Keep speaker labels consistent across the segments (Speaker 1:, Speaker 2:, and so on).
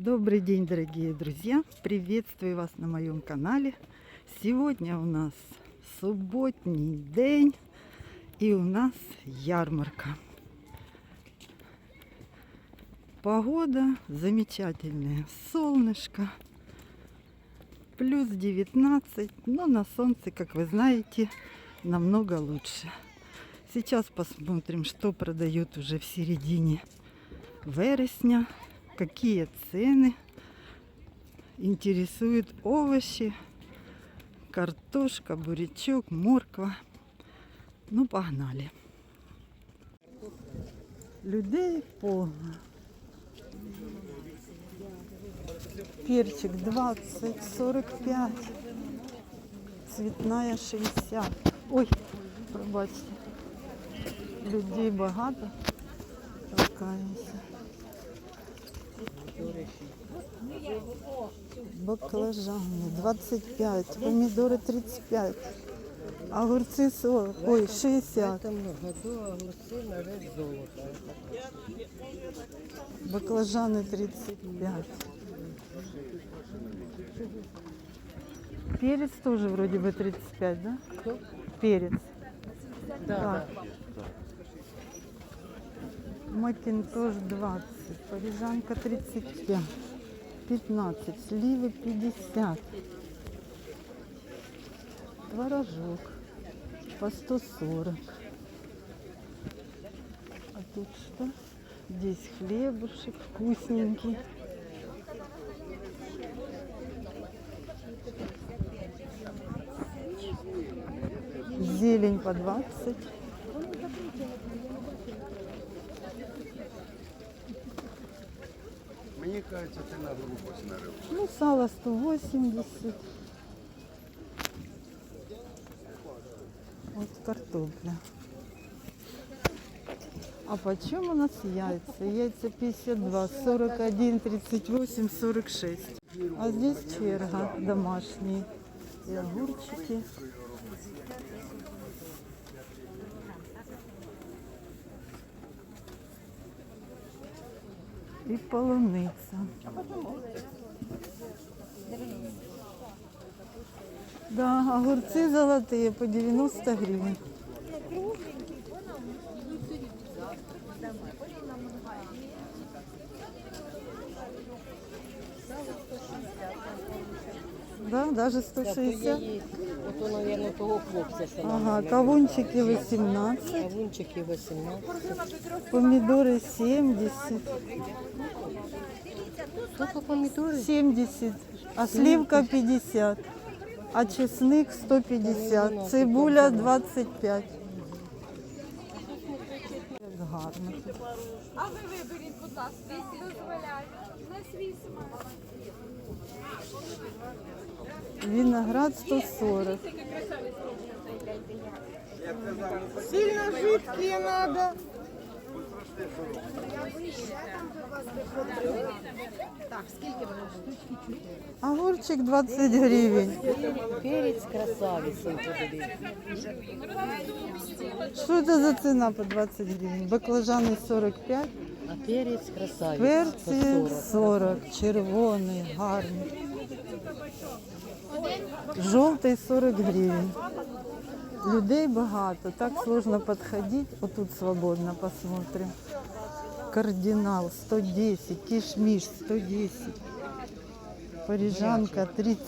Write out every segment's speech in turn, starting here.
Speaker 1: Добрый день, дорогие друзья! Приветствую вас на моем канале. Сегодня у нас субботний день и у нас ярмарка. Погода замечательная, солнышко, плюс 19, но на солнце, как вы знаете, намного лучше. Сейчас посмотрим, что продают уже в середине вересня, какие цены. Интересуют овощи, картошка, бурячок, морква. Ну, погнали. Людей повно. Перчик 20, 45, цвітная 60. Ой, пробачте. Людей багато. Толкаємося. Баклажани 25, помідори 35, огурці 40, ой, 60,
Speaker 2: этом году огурцы на вес золото.
Speaker 1: баклажани 35. Перец тоже вроде бы 35, да? Перец.
Speaker 2: Да,
Speaker 1: Так. Макинтош 20, парижанка 35, 15, сливы 50, творожок по 140. А тут что? Здесь хлебушек вкусненький. Зелень по 20.
Speaker 3: Мені кажеться, ти на грубо снарив.
Speaker 1: Ну, сало 180. Вот картопля. А почем у нас яйца? Яйца 52, 41, 38, 46. А здесь черга домашние. И огурчики. И полуница. Да, огурцы золотые по 90 гривен. Да, даже 160.
Speaker 2: Он, наверное, того хлопця, що
Speaker 1: Ага, кавунчики 18,
Speaker 2: Кавунчики 18.
Speaker 1: помидоры 70.
Speaker 2: Сколько помидоры?
Speaker 1: 70, а сливка 50, а чесник 150, цибуля 25. Як гарно.
Speaker 4: А ви виберіть, будь ласка, якщо дозволяють. На свій смак.
Speaker 1: Виноград 140.
Speaker 5: Сильно жидкие надо.
Speaker 1: Огурчик 20 гривень.
Speaker 2: Перець красавицей подивіться.
Speaker 1: Что это за цена по 20 гривен? Баклажаны 45,
Speaker 2: А перець красавицей.
Speaker 1: перці
Speaker 2: 140.
Speaker 1: 40, червоний, гарний. Жовтий 40 гривень. Людей багато, так сложно підходити. Отут свободно посмотрим. Кардинал 110, кишмиш 110, парижанка 30.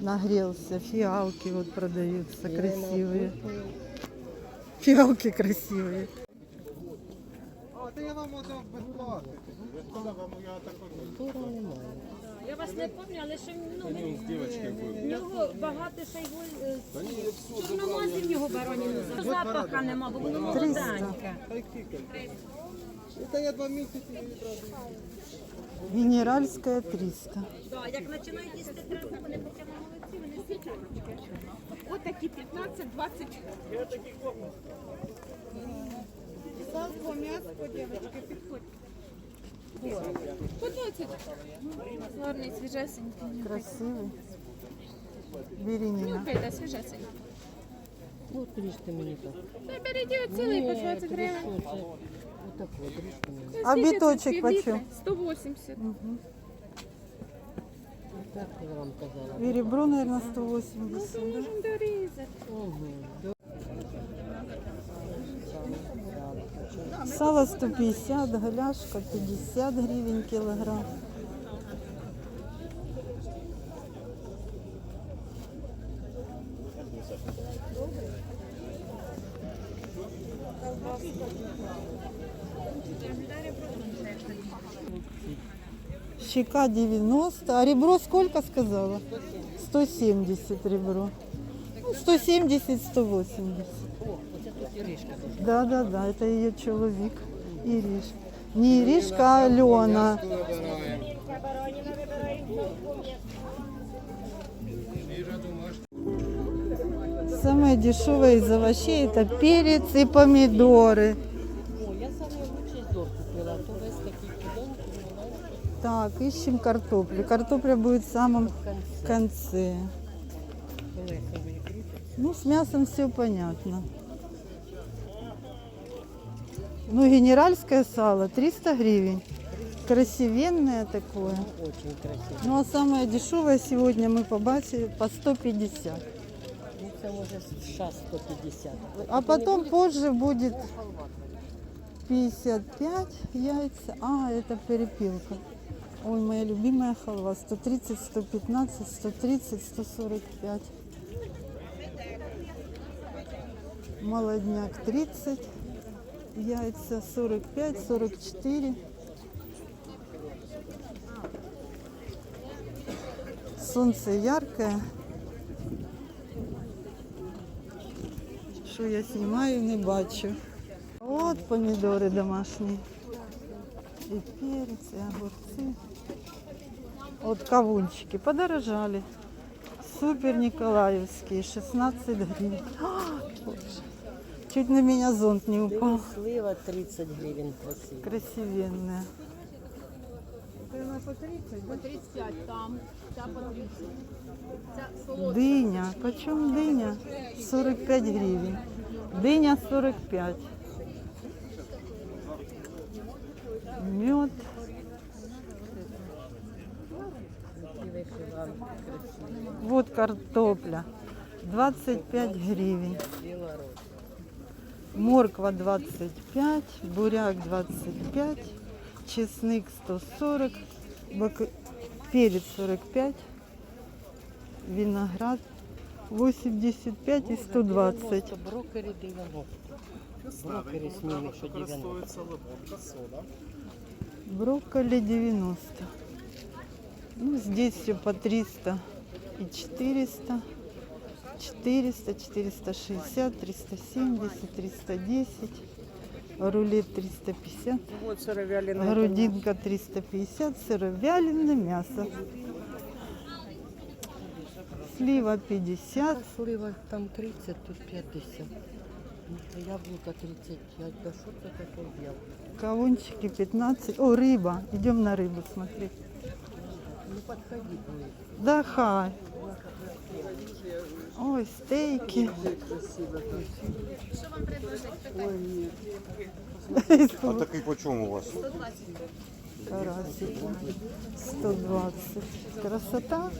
Speaker 1: Нагрелся, фиалки вот продаются красивые. Фиалки красивые.
Speaker 5: А, я вам безплатно. Я.
Speaker 6: Я вас не пам'ятаю, але що ну, в нього багато ще його е, чорномазі в нього бараніну. Запаха нема, бо воно молоденьке.
Speaker 5: Это я два місяці не відразу.
Speaker 1: Генеральская 300.
Speaker 6: Да, як починають їсти траву, вони хоча молодці, вони січуть.
Speaker 4: Отакі 15-20. Салко, м'ясо, дівчатки, підходьте. По 20. Гарний, свіжесенький.
Speaker 1: Красивый. Беренина.
Speaker 4: Нюхайте, свіжесенький.
Speaker 2: Ну, трішки мені так.
Speaker 4: Та беріть цілий по
Speaker 2: Ні,
Speaker 4: 20
Speaker 2: тобі
Speaker 4: гривень.
Speaker 2: що, це Отаку, дріжку мені.
Speaker 1: А біточок
Speaker 4: пів
Speaker 1: почем?
Speaker 4: літра? 180.
Speaker 2: Так я вам казала.
Speaker 1: И ребро, наверное, 180. да?
Speaker 4: Можемо дорізати.
Speaker 2: Угу.
Speaker 1: Сало 150, голяшка 50 гривень килограмм. Щека 90, а ребро сколько сказала? 170 ребро. Ну,
Speaker 2: 170-180.
Speaker 1: Да, да, да, это ее человек. Ириш. Не Иришка, а Алена. Самое дешевое из овощей это перец и помидоры.
Speaker 2: Маленький.
Speaker 1: Так, ищем картоплю. Картопля будет в самом
Speaker 2: конце.
Speaker 1: Ну, с мясом все понятно. Ну, генеральское сало 300 гривен. Красивенное такое.
Speaker 2: Очень красиво.
Speaker 1: Ну, а самое дешевое сегодня мы побачили по 150.
Speaker 2: Ну, це може США 150.
Speaker 1: А потом позже будет 55 яйца. А, это перепилка. Ой, моя любимая халва. 130, 115, 130, 145. Молодняк 30. Яйца 45, 44. Солнце яркое. Що я знімаю, не бачу. От помідори домашні. І перець, і огурці. От кавунчики подорожали. Супер Николаевские, 16 гривен. А, Боже. Чуть на меня зонт не упал.
Speaker 2: Слива 30 гривень красиво.
Speaker 1: Красивенная.
Speaker 4: По 35 там. Ця по 30. Ця солодка.
Speaker 1: Дыня. Почем дыня? 45 гривен. Дыня 45. Мед.
Speaker 2: Такі вишиванки красиві.
Speaker 1: Вот картопля. 25 гривен.
Speaker 2: Білорус.
Speaker 1: Морква 25, буряк 25, чесник 140, бак- перец 45, виноград 85 и 120.
Speaker 2: Брокері 90. Брокері сміли, що 90.
Speaker 1: Брокколи 90. Ну, здесь все по 300 и 400. 400, 460, 370, 310. Рулет 350. Грудинка 350, сыровяленое мясо. Слива 50,
Speaker 2: Слива там 30, тут 50. Ну, Яблука 35. Да таке взяв?
Speaker 1: кавунчики 15. О, рыба. Идем на рыбу смотреть.
Speaker 2: Подходи.
Speaker 1: Да, хай. Ой, стейки.
Speaker 3: А такий по чому у вас?
Speaker 1: Карасик. 120. Красота.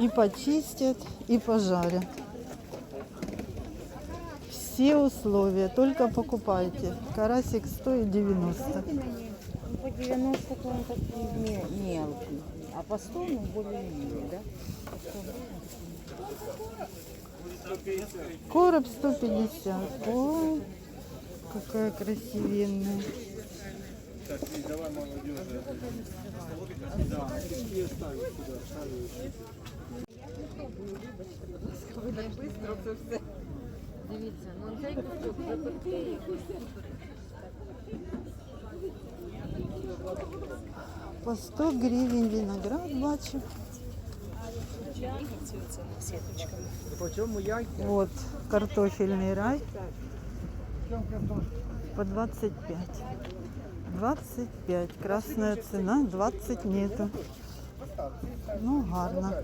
Speaker 1: И почистят, и пожарят. Все условия, только покупайте. Карасик стоит 90.
Speaker 7: По 90 то он такой ме- мелкий, а по 100 ну, более-менее, да?
Speaker 1: Короб 150. Ой, какая красивенная.
Speaker 6: Дивіться, ну цей кусок запекти.
Speaker 1: По 100 гривен виноград бачу. Вот картофельный рай. По 25. 25. Красная цена 20 нету. Ну, гарно.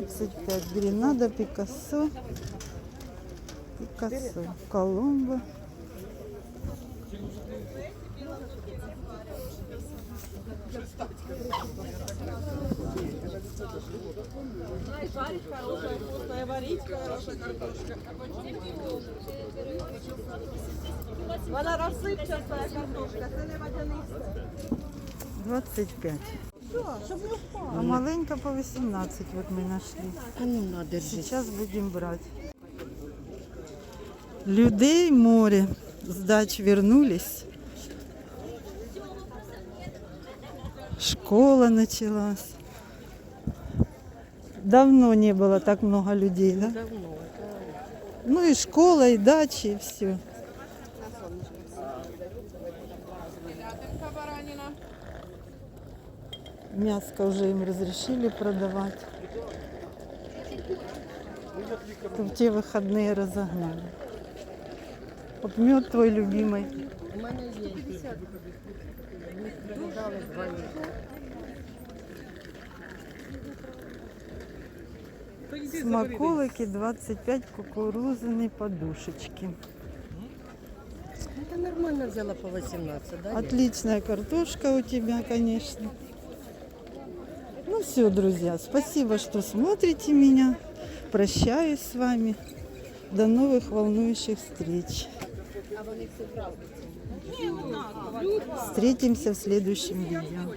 Speaker 1: 25 гренада, Пикассо. Пикассо. Коломбо.
Speaker 8: Вона розсипчата картошка, це не водяний
Speaker 1: 25. А маленька по 18 вот мы нашли.
Speaker 2: Ну на.
Speaker 1: Сейчас будем брать. Людей море. С дач вернулись. Школа началась. Давно не было так много людей, да?
Speaker 2: Давно.
Speaker 1: Ну и школа, и дачи, и все. Мяско уже им разрешили продавать. То в те выходные разогнали. Вот мед твой любимый.
Speaker 2: У два літри.
Speaker 1: Смаколики 25 кукурузные подушечки.
Speaker 2: Ти нормально взяла по 18, да?
Speaker 1: Отличная картошка у тебя, конечно. Ну все, друзья, спасибо, что смотрите меня. Прощаюсь с вами. До новых волнующих встреч. Встретимся в следующем видео.